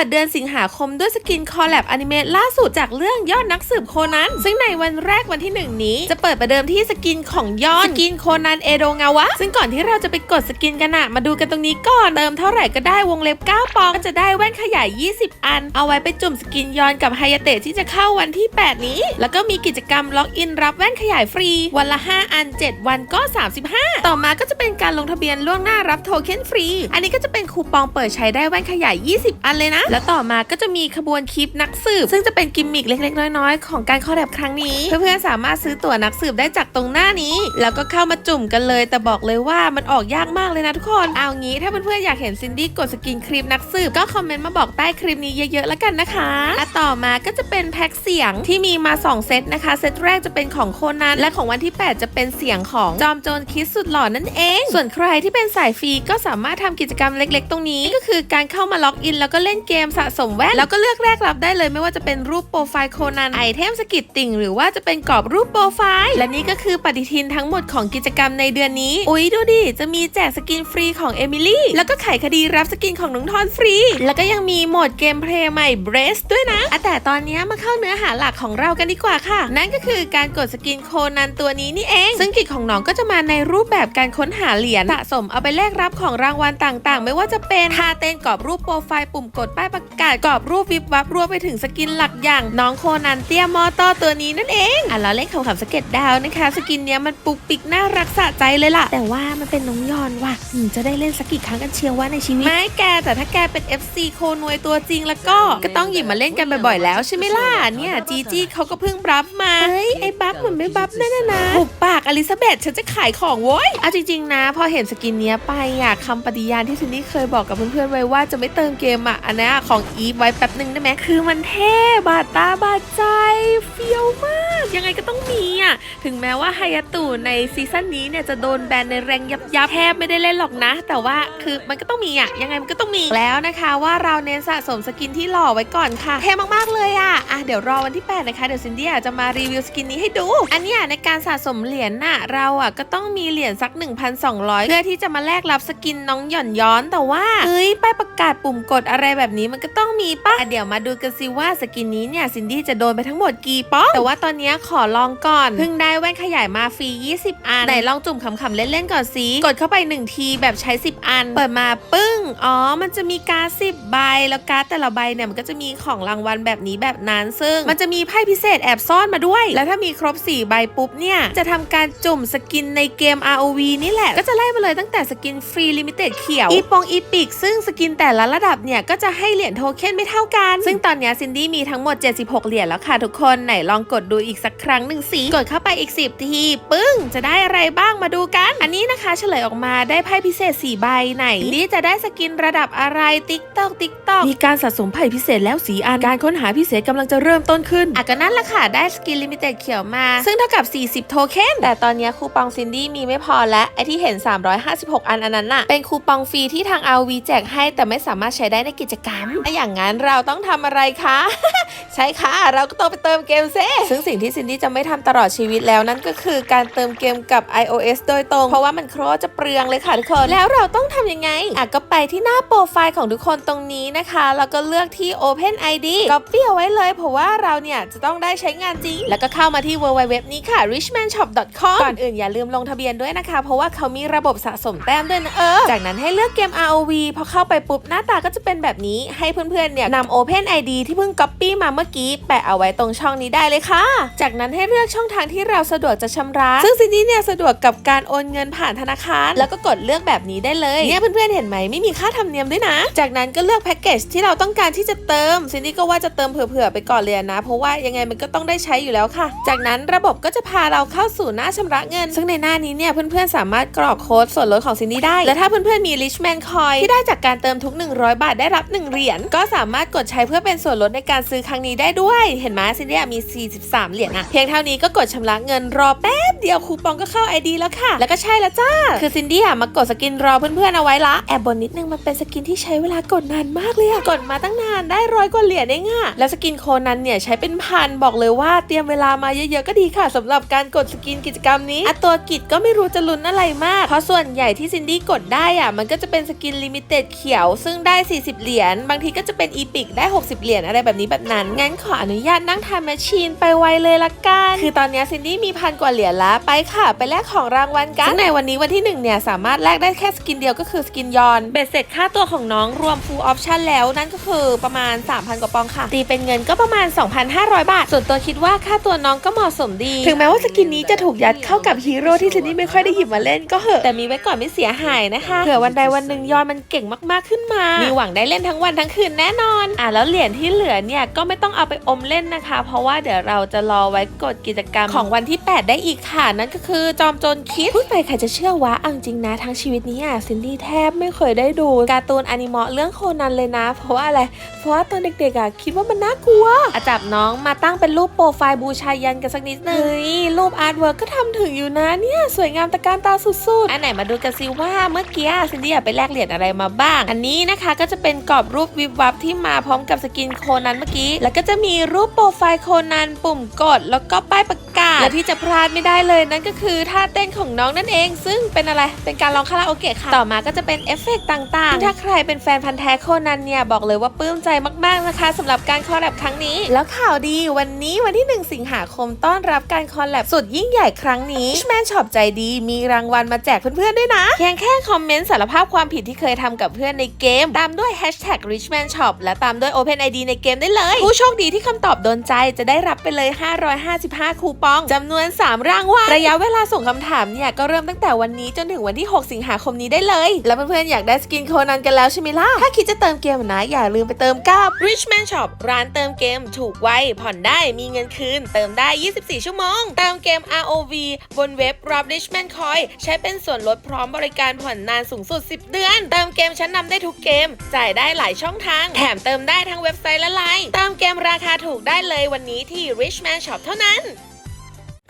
ิดเดือนสิงหาคมด้วยสกินคอลแลบอนิเมะล่าสุดจากเรื่องยอดนักสืบโคนัน ซึ่งในวันแรกวันที่ 1 นี้ จะเปิดประเดิมที่สกินของยอดสกินโคนันเอโดงาวะ ซึ่งก่อนที่เราจะไปกดสกินกันอะมาดูกันตรงนี้ก่อน เติมเท่าไหร่ก็ได้วงเล็บ 9 ปองก็จะได้แว่นขยาย 20 อัน เอาไว้ไปจุ่มสกินยอนกับไฮยาเตะที่จะเข้าวันที่ 8 นี้ แล้วก็มีกิจกรรมล็อกอินรับแว่นขยายฟรี วันละ 5 อัน 7 วันก็ 35 ต่อมาก็จะเป็นการลงทะเบียนล่วงหน้ารับโทเค็นฟรี อันนี้ก็จะเป็นคูปองเปิดใช้ได้แว่นขยาย 20 อันเลยนะแล้วต่อมาก็จะมีขบวนคลิปนักสืบ ซึ่งจะเป็นกิมมิคเล็กๆ น้อยๆ ของการคอแลบครั้งนี้ เพื่อนๆสามารถซื้อตั๋วนักสืบได้จากตรงหน้านี้ แล้วก็เข้ามาจุ่มกันเลย แต่บอกเลยว่ามันออกยากมากเลยนะทุกคน เอางี้ถ้าเพื่อนๆอยากเห็นซินดี้กดสกินคลิปนักสืบก็คอมเมนต์มาบอกใต้คลิปนี้เยอะๆแล้วกันนะคะและต่อมาก็จะเป็นแพ็คเสียงที่มีมา 2 เซตนะคะเซตแรกจะเป็นของโคนันและของวันที่ 8 จะเป็นเสียงของจอมโจรคิดสุดหล่อนั่นเอง ส่วนใครที่เป็นสายฟรีก็สามารถทำกิจกรรมเล็ก ๆ ตรงนี้ก็คือการเข้ามาล็อกอินแล้วก็เล่นเกมมสะสมแว่น แล้วก็เลือกแรกรับได้เลยไม่ว่าจะเป็นรูปโปรไฟล์โคนันไอเทมสกิดติ่งหรือว่าจะเป็นกรอบรูปโปรไฟล์และนี่ก็คือปฏิทินทั้งหมดของกิจกรรมในเดือนนี้ อุ๊ยดูดิ จะมีแจกสกินฟรีของเอมิลี่แล้วก็ไขคดีรับสกินของน้องทอนฟรี แล้วก็ยังมีโหมดเกมเพลย์ใหม่เบรสด้วยนะอะแต่ตอนนี้มาเข้าเนื้อหาหลักของเรากันดีกว่าค่ะ นั่นก็คือการกดสกินโคนันตัวนี้นี่เอง ซึ่งกิจของน้องก็จะมาในรูปแบบการค้นหาเหรียญสะสมเอาไปแลกรับของรางวัลต่างๆ ไม่ว่าจะเป็นท่าเต้นกรอบรูปโปรไฟล์ปุ่มกดป้ายประกาศกรอบรูปวิบวับรวมไปถึงสกินหลักอย่าง น้องโคนันเตี้ยมอตอตัวนี้นั่นเองอะเราเล่นขำๆสเก็ตดาวนะคะ สกินเนี้ยมันปุกปิกน่ารักสะใจเลยล่ะ แต่ว่ามันเป็นน้องยอนว่ะอืมจะได้เล่นสักกี่ครั้งกันเชียวว่าในชีวิตไม่แกแต่ถ้าแกเป็น FC โคนวยตัวจริงแล้วก็ก็ต้องหยิบมาเล่นกันบ่อยๆแล้วใช่ไหมล่ะเนี่ยจีจี้เขาก็เพิ่งบัฟมาเฮ้ยไอ้บัฟเหมือนไม่บัฟแน่ๆนะหุบปากอลิซาเบธฉันจะขายของโว้ยเอาจริงๆนะ พอเห็นสกินเนี้ยไปอะคำปฏิญาณที่ซินนี่เคยบอกกับเพื่อนๆไว้ว่าจะไม่เติมเกมอะอันเของอีฟไว้แป๊บหนึ่งได้ไหมคือมันเท่บาดตาบาดใจเฟี้ยวมาก ยังไงก็ต้องมีอะถึงแม้ว่าไฮยาตุในซีซั่นนี้เนี่ยจะโดนแบนในแรงยับยับแทบไม่ได้เล่นหรอกนะ แต่ว่าคือมันก็ต้องมีอะยังไงมันก็ต้องมีแล้วนะคะว่าเราเน้นสะสมสกินที่หล่อไว้ก่อนค่ะเท่มากๆเลยอะอะเดี๋ยวรอวันที่ 8 นะคะ เดี๋ยวซินดี้จะมารีวิวสกินนี้ให้ดู อันนี้ในการสะสมเหรียญน่ะเราอะก็ต้องมีเหรียญสัก 1,200 เพื่อที่จะมาแลกรับสกินน้องหย่อนย้อนแต่ว่าเฮ้ยป้ายประกาศปุ่มกดอะไรแบบนี้มันก็ต้องมีป่ะอะเดี๋ยวมาดูกันสิว่าสกินนี้เนี่ยซินดี้จะโดนไปทั้งหมดกี่ป๊อกแต่ว่าตอนเนี้ยขอลองก่อนเพิ่งได้แว่นขยายมาฟรี20 อันไหนลองจุ่มขำๆเล่นๆก่อนสิกดเข้าไป 1 ทีแบบใช้ 10 อัน เปิดมาปึ้งอ๋อมันจะมีการ์ด10ใบแล้วการ์ดแต่ละใบเนี่ยมันก็จะมีของรางวัลแบบนี้แบบนั้นซึ่ง มันจะมีไพ่พิเศษแอบซ่อนมาด้วย แล้วถ้ามีครบ 4 ใบปุ๊บเนี่ยจะทำการจุ่มสกินในเกม ROV นี่แหละ ก็จะไล่มาเลยตั้งแต่สกินฟรีลิมิเต็ดเขียวอีปงอีปิกซึ่งสกินแต่ละระดับเนี่ยก็จะให้เหรียญโทเค็นไม่เท่ากัน ซึ่งตอนเนี้ยซินดี้มีทั้งหมด 76 เหรียญแล้วค่ะทุกคนไหนลองกดดูอีกสักครั้งหนึ่งสิกดเข้าไปอีก 10 ทีปึ้ง จะได้อะไรบ้างมาดูกัน อันนี้นะคะเฉลยออกมาได้ไพ่พิเศษ 4 ใบไหนนี่จะได้สกินระดับอะไรติ๊กตอกติ๊กตอกมีการสะสมไพ่พิเศษแล้วสีอันการค้นหาพิเศษกำลังจะเริ่มต้นขึ้นอะก็นั่นแหละค่ะได้สกินลิมิเต็ดเขียวมา ซึ่งเท่ากับ 40 โทเค็นแต่ตอนเนี้ยคูปองซินดี้มีไม่พอและไอที่เห็น 356 อันอันนั้นน่ะเป็นคูปองฟรีที่ทาง RV แจกให้แต่ไม่สามารถใช้ได้ในกิจกรรม ถ้าอย่างนั้นเราต้องทำอะไรคะ ใช่ค่ะ เราก็ต้องไปเติมเกมเซซึ่งสิ่งที่ซินดี้จะไม่ทำตลอดชีวิตแล้วนั่นก็คือการเติมเกมกับ iOS โดยตรง เพราะว่ามันโคตรจะเปลืองเลยค่ะทุกคน แล้วเราต้องทำยังไง อะก็ไปที่หน้าโปรไฟล์ของทุกคนตรงนี้นะคะ แล้วก็เลือกที่ Open ID Copy เอาไว้เลยเพราะว่าเราเนี่ยจะต้องได้ใช้งานจริง แล้วก็เข้ามาที่ www นี้ค่ะ richmanshop.com ก่อนอื่นอย่าลืมลงทะเบียนด้วยนะคะ เพราะว่าเขามีระบบสะสมแต้มด้วยนะเออ จากนั้นให้เลือกเกม ROV พอเข้าไปปุ๊บหน้าตาก็จะเป็นแบบนี้ให้เพื่อนๆเนี่ยนำ Open ID ที่เพิ่ง Copy มาเมื่อกี้แปะเอาไว้ตรงช่องนี้ได้เลยค่ะ จากนั้นให้เลือกช่องทางที่เราสะดวกจะชำระ ซึ่งซินดี้เนี่ยสะดวกกับการโอนเงินผ่านธนาคาร แล้วก็กดเลือกแบบนี้ได้เลยเนี่ยเพื่อนๆเห็นไหมไม่มีค่าธรรมเนียมด้วยนะ จากนั้นก็เลือกแพ็กเกจที่เราต้องการที่จะเติมซินดี้ก็ว่าจะเติมเผื่อๆไปก่อนเลยนะ เพราะว่ายังไงมันก็ต้องได้ใช้อยู่แล้วค่ะ จากนั้นระบบก็จะพาเราเข้าสู่หน้าชำระเงิน ซึ่งในหน้านี้เนี่ยเพื่อนๆสามารถกรอกโค้ดส่วนลดของซินดี้ได้ และถ้าเพื่อนๆมี Richman Coin ที่ได้จากการเติมทุก 100 บาทได้รับ1เหรียญก็สามารถกดใช้เพื่อเป็นส่วนลดในการซื้อครั้งนี้ได้ด้วย เห็นไหมซินดี้มี 43 เหรียญอะเพียงเท่านี้ก็กดชำระเงินรอแป๊บเดียวคูปองก็เข้า ID แล้วค่ะ แล้วก็ใช่แล้วจ้า คือซินดี้มากดสกินรอเพื่อนๆเอาไว้ละ แอบบนนิดนึงมันเป็นสกินที่ใช้เวลากดนานมากเลยอะกดมาตั้งนานได้ร้อยกว่าเหรียญเองอะแล้วสกินโคนันเนี่ยใช้เป็นพันบอกเลยว่าเตรียมเวลามาเยอะๆก็ดีค่ะสำหรับการกดสกินกิจกรรมนี้อะตัวกิจก็ไม่รู้จะลุ้นอะไรมาก เพราะส่วนใหญ่ที่ซินดี้กดได้อะมันก็จะเป็นสกินลิมิเต็ดเขียว ซึ่งได้ 40 เหรียญบางทีก็จะเป็นอีพิกได้ 60 เหรียญอะไรแบบนี้แบบนั้น งั้นขออนุญาตนั่งทานแมชชีนไปไวเลยละกัน คือตอนนี้ซินดี้มีพันกว่าเหรียญละไปค่ะ ไปแลกของรางวัลกันซึ่งในวันนี้วันที่หนึ่งเนี่ย สามารถแลกได้แค่สกินเดียวก็คือสกินยอน เบ็ดเสร็จค่าตัวของน้องรวม full option แล้วนั่นก็คือประมาณ 3,000 กว่าปองค่ะ ตีเป็นเงินก็ประมาณ 2,500 บาท ส่วนตัวคิดว่าค่าตัวน้องก็เหมาะสมดี ถึงแม้ว่าสกินนี้จะถูกยัดเข้ากับฮีโร่ที่ซินดี้ไม่ค่อยได้หยิบมาเล่นก็เหอะแต่มีไว้ก่อนไม่เสียหายนะคะเผื่อวันใดวันหนึ่งยอนมันเก่งมากๆขึ้นมา มีหวังได้เล่นทั้งวันทั้งคืนแน่นอน อะแล้วเหรียญที่เหลือเนี่ยก็ไม่ต้องเอาไปอมเล่นนะคะ เพราะว่าเดี๋ยวเราจะรอไว้กดกิจกรรมของวันที่ 8 ได้อีกค่ะ นั่นก็คือจอมโจรคิดพูดไปใครจะเชื่อวะเอาจริงนะทั้งชีวิตนี้อะซินดี้แทบไม่เคยได้ดูการ์ตูนอนิเมะเรื่องโคนันเลยนะ เพราะว่าอะไร เพราะว่าตอนเด็กๆอะคิดว่ามันน่ากลัวอะจับน้องมาตั้งเป็นรูปโปรไฟล์บูชายันกันสักนิดนึงเฮ้ยรูปอาร์ตเวิร์กก็ทำถึงอยู่นะเนี่ยสวยงามตะการตาสุดๆอันไหนมาดูกันสิว่าเมื่อกี้ซินดี้ไปแลกเหรียญอะไรมาบ้าง อันนี้นะคะก็จะเป็นกรอบรูปวิบวับที่มาพร้อมกับสกินโคนันเมื่อกี้ แล้วก็จะมีรูปโปรไฟล์โคนันปุ่มกด แล้วก็ป้ายประกาศ และที่จะพลาดไม่ได้เลยนั่นก็คือท่าเต้นของน้องนั่นเอง ซึ่งเป็นอะไร เป็นการร้องคาราโอเกะค่ะ ต่อมาก็จะเป็นเอฟเฟกต์ต่างๆ ถ้าใครเป็นแฟนพันธ์แท้โคนันเนี่ยบอกเลยว่าปลื้มใจมากๆนะคะสำหรับการคอลแลบครั้งนี้ แล้วข่าวดีวันนี้วันที่ 1 สิงหาคมต้อนรับการคอลแลบสุดยิ่งใหญ่ครั้งนี้ Richman Shop ใจดีมีรางวัลมาแจกเพื่อนๆด้วยนะเพียงแค่คอมเมนต์สารภาพความผิดที่เคยทำกับเพื่อนในเกมตามด้วย Hashtag Richman Shop และตามด้วย OpenID ในเกมได้เลย ผู้โชคดีที่คำตอบโดนใจจะได้รับไปเลย 555 คูปองจำนวน 3 รางวัลระยะเวลาส่งคำถามเนี่ย ก็เริ่มตั้งแต่วันนี้จนถึงวันที่ 6 สิงหาคมนี้ได้เลย แล้วเพื่อนๆอยากได้สกินโคนันกันแล้วใช่ไหมล่ะ ถ้าคิดจะเติมเกมนะ อย่าลืมไปเติมกับ Richman Shop ร้านเติมเกมถูกไวผ่อนได้มีเงินคืน เติมได้ 24 ชั่วโมง เติมเกม ROV บนเว็บรับ Richman Coin ใช้เป็นส่วนลดพร้อมบริการผ่อนนานสูงสุด 10 เดือน เติมเกมชั้นนำได้ทุกเกม จ่ายได้หลายช่องทาง แถมเติมได้ทั้งเว็บไซต์และไลน์เติมเกมราคาถูกได้เลยวันนี้ที่ Richman Shop เท่านั้น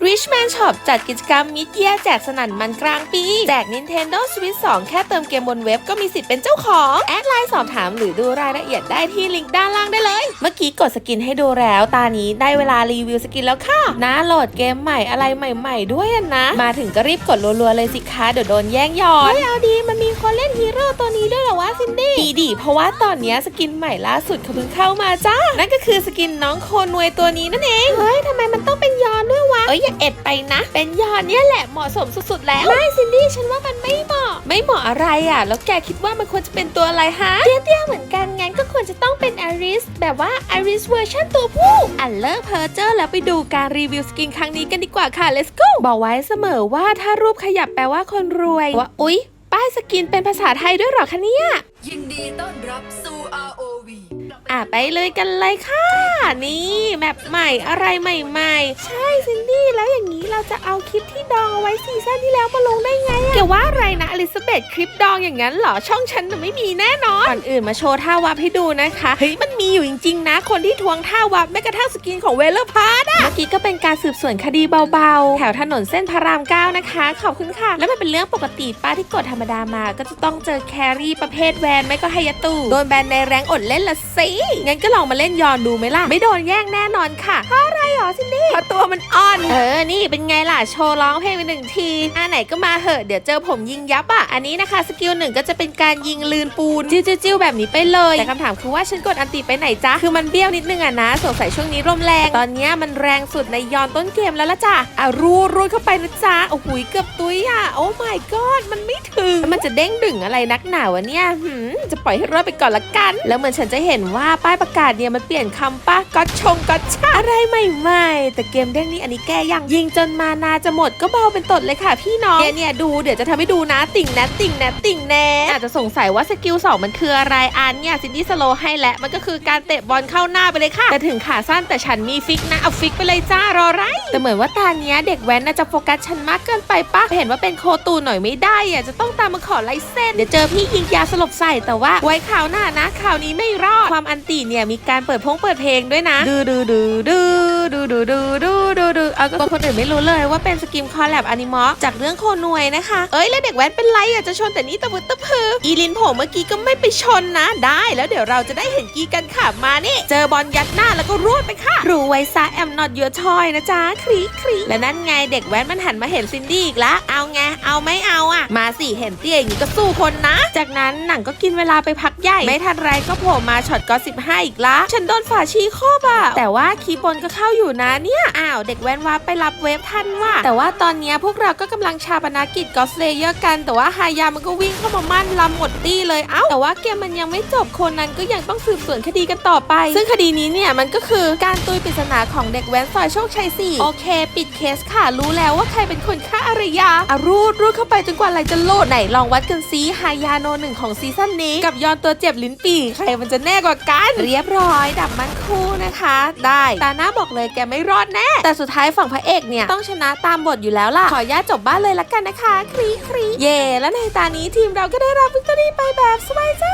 Richman Shop จัดกิจกรรมมิดเยียแจกสนั่นมันกลางปี แจก Nintendo Switch 2 แค่เติมเกมบนเว็บก็มีสิทธิ์เป็นเจ้าของ แอดไลน์สอบถามหรือดูรายละเอียดได้ที่ลิงก์ด้านล่างได้เลย เมื่อกี้กดสกินให้ดูแล้ว ตานี้ได้เวลารีวิวสกินแล้วค่ะนะโหลดเกมใหม่อะไรใหม่ ๆ ด้วยอะนะ มาถึงก็รีบกดรัวๆเลยสิคะเดี๋ยวโดนแย่งยอดเฮ้ยเอาดีมันมีคนเล่นฮีโร่ตัวนี้ด้วยเหรอวะซินดี้ดีดีเพราะว่าตอนเนี้ยสกินใหม่ล่าสุดเขาเพิ่งเข้ามาจ้านั่นก็คือสกินน้องโคนวยตัวนี้นั่นเองเฮ้ยทำไมมันต้องเป็นยอนด้วยวะเอ้ยอย่าเอ็ดไปนะ เป็นยอนเนี่ยแหละเหมาะสมสุดๆแล้วไม่ซินดี้ฉันว่ามันไม่เหมาะ ไม่เหมาะอะไรอะ แล้วแกคิดว่ามันควรจะเป็นตัวอะไรฮะเตี้ยๆเหมือนกันงั้นก็ควรจะต้องเป็นอาริสแบบว่าอาริสเวอร์ชันตัวผู้อันเลิกเพอร์เจอร์แล้วไปดูการรีวิวสกินครั้งนี้กันดีกว่าค่ะ let's go บอกไว้เสมอว่าถ้ารูปขยับแปลว่าคนรวยว่าอุ๊ย ป้ายสกินเป็นภาษาไทยด้วยเหรอคะเนี่ยยินดีต้อนรับสู่ ROV อะไปเลยกันเลยค่ะ นี่แมปใหม่อะไรใหม่ ๆ ใช่ซินดี้แล้วอย่างนี้เราจะเอาคลิปที่ดองเอาไว้ซีซั่นที่แล้วมาลงได้ไงอะแกว่าอะไรนะอลิซาเบธคลิปดองอย่างนั้นเหรอช่องฉันน่ะไม่มีแน่นอนก่อนอื่นมาโชว์ท่าวับให้ดูนะคะเฮ้ยมันมีอยู่จริงๆนะ คนที่ทวงท่าวับแม้กระทั่งสกินของเวลเลอร์พาร์ดอะเมื่อกี้ก็เป็นการสืบสวนคดีเบาๆ แถวถนนเส้นพระรามเก้านะคะขอบคุณค่ะ แล้วมันเป็นเรื่องปกติป้าที่กดธรรมดามา ก็จะต้องเจอแครี่ประเภทแวนไม่ก็ไฮยาตูโดนแบนในแรงอดเล่นละสิงั้นก็ลองมาเล่นยอนดูไหมล่ะ ไม่โดนแย่งแน่นอนค่ะเพราะอะไรหรอซินดี้เพราะตัวมันอ่อน เออ นี่เป็นไงล่ะ โชว์ร้องเพลงไปหนึ่งทีอ่าไหนก็มาเหอะ เดี๋ยวเจอผมยิงยับอะ อันนี้นะคะสกิลหนึ่งก็จะเป็นการยิงลืนปูน จิ้วจิ้วๆๆแบบนี้ไปเลย แต่คำถามคือว่าฉันกดอันติไปไหนจ๊ะคือมันเบี้ยวนิดนึงอะนะ สงสัยช่วงนี้ลมแรง ตอนเนี้ยมันแรงสุดในยอนต้นเกมแล้วละจ้ะอะรูดรูดเข้าไปนะจ๊ะโอ้โหเกือบตุ้ยอะ โอ้ my god มันไม่ถึง มันจะเด้งดึงอะไรนักหนาวะเนี่ยหืมจะปล่อยให้รอดไปก่อนละกัน แล้วเหมือนฉันจะเห็นว่าป้ายประกาศเนี่ยมันเปลี่ยนคำป้าก็ชงก็ชาอะไรใหม่ๆ แต่เกมเด้งนี้อันนี้แก้ยังยิงจนมานาจะหมดก็เบาเป็นตดเลยค่ะพี่น้องเนี่ยเนี่ยดูเดี๋ยวจะทำให้ดูนะติ่งแนติ่งแนติ่งแนอาจจะสงสัยว่าสกิลสองมันคืออะไรอันเนี่ยซินดี้สโลว์ให้และมันก็คือการเตะบอลเข้าหน้าไปเลยค่ะ แต่ถึงขาสั้นแต่ฉันมีฟิกนะเอาฟิกไปเลยจ้ารอไร แต่เหมือนว่าตาเนี้ยเด็กแว้นน่าจะโฟกัสฉันมากเกินไปปะเห็นว่าเป็นโคตูหน่อยไม่ได้อะจะต้องตามมาขอลายเส้นเดี๋ยวเจอพี่ยิงยาสลบใส่แต่ว่าไว้ข่าวหน้านะข่าวนี้ไม่รอดความอันติเนี่ยมีการเปิดพงเปิดเพลงด้วยนะดูดูดูดูดูดูดูดูดูดูเอาก็คนอื่นไม่รู้เลยว่าเป็นสกิมคอลแลบอนิมอจากเรื่องโคนวยนะคะ เอ้ยแล้วเด็กแว้นเป็นไรอะจะชนแต่นี่ตะบุตะพือ อีลินโผมเมื่อกี้ก็ไม่ไปชนนะ ได้แล้วเดี๋ยวเราจะได้เห็นกีกันขับมานี่ เจอบอลยัดหน้าแล้วก็รวดไปค่ะ รู้ไว้ซะแอมนอตยูทอยนะจ๊ะครีครีและนั่นไงเด็กแว้นมันหันมาเห็นซินดี้อีกละเอาไงเอาไม่เอาอะ มาสิเห็นเตี้ยอย่างนี้ก็สู้คนนะ จากนั้นหนังก็กินเวลาไปพักใหญ่ไม่ทันไรก็โผล่มาช็อตก็15อีกละฉันโดนฝาชีครอบอะแต่ว่าคีย์บนก็เข้าอยู่นะเนี่ยอ้าวเด็กแว้นว่าไปรับเวฟทันว่ะแต่ว่าตอนนี้พวกเราก็กำลังชาปนากิจก็สเลเยอร์กัน แต่ว่าฮายามันก็วิ่งเข้ามามั่นลำหมดตี้เลยเอ้าแต่ว่าเกมมันยังไม่จบคนนั้นก็ยังต้องสืบสวนคดีกันต่อไป ซึ่งคดีนี้เนี่ยมันก็คือการตุยปริศนาของเด็กแว้นซอยโชคชัย4โอเค ปิดเคสค่ะรู้แล้วว่าใครเป็นคนฆ่าอารยาอารูดรูดเข้าไปจนกว่าอะไรจะโลดไหนลองวัดกันซิฮายาโนหนึ่งของซีซั่นนี้ กับยอนตัวเจ็บลิ้นปี่ใครมันจะแน่กว่ากันเรียบร้อยดับมันคู่นะคะ ได้ตาหน้าบอกเลยแกไม่รอดแน่ แต่สุดท้ายฝั่งพระเอกเนี่ย ต้องชนะตามบทอยู่แล้วล่ะ ขออนุญาตจบบ้านเลยละกันนะคะ ครีครีเย่และในตานี้ทีมเราก็ได้รับวิกตอรี่ไปแบบสบายใจ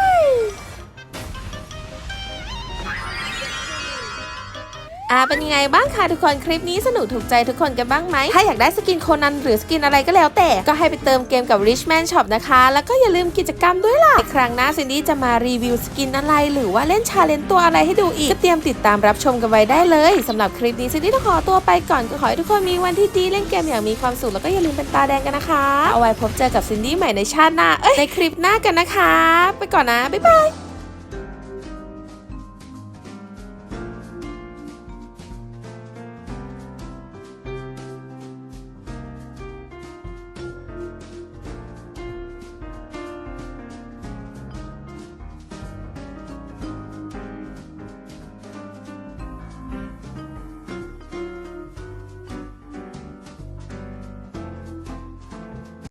อ่าเป็นยังไงบ้างคะทุกคนคลิปนี้สนุกถูกใจทุกคนกันบ้างไหม ถ้าอยากได้สกินโคนันหรือสกินอะไรก็แล้วแต่ ก็ให้ไปเติมเกมกับ Richman Shop นะคะ แล้วก็อย่าลืมกิจกรรมด้วยล่ะในครั้งหน้าซินดี้จะมารีวิวสกินอะไร หรือว่าเล่นชาเลนตัวอะไรให้ดูอีก ก็เตรียมติดตามรับชมกันไว้ได้เลยสำหรับคลิปนี้ซินดี้ต้องขอตัวไปก่อนก็ขอให้ทุกคนมีวันที่ดีเล่นเกมอย่างมีความสุขแล้วก็อย่าลืมเป็นตาแดงกันนะคะ เอาไว้พบเจอกับซินดี้ใหม่ในชาติหน้าเอ้ยในคลิปหน้ากันนะคะ ไปก่อนนะบ๊ายบาย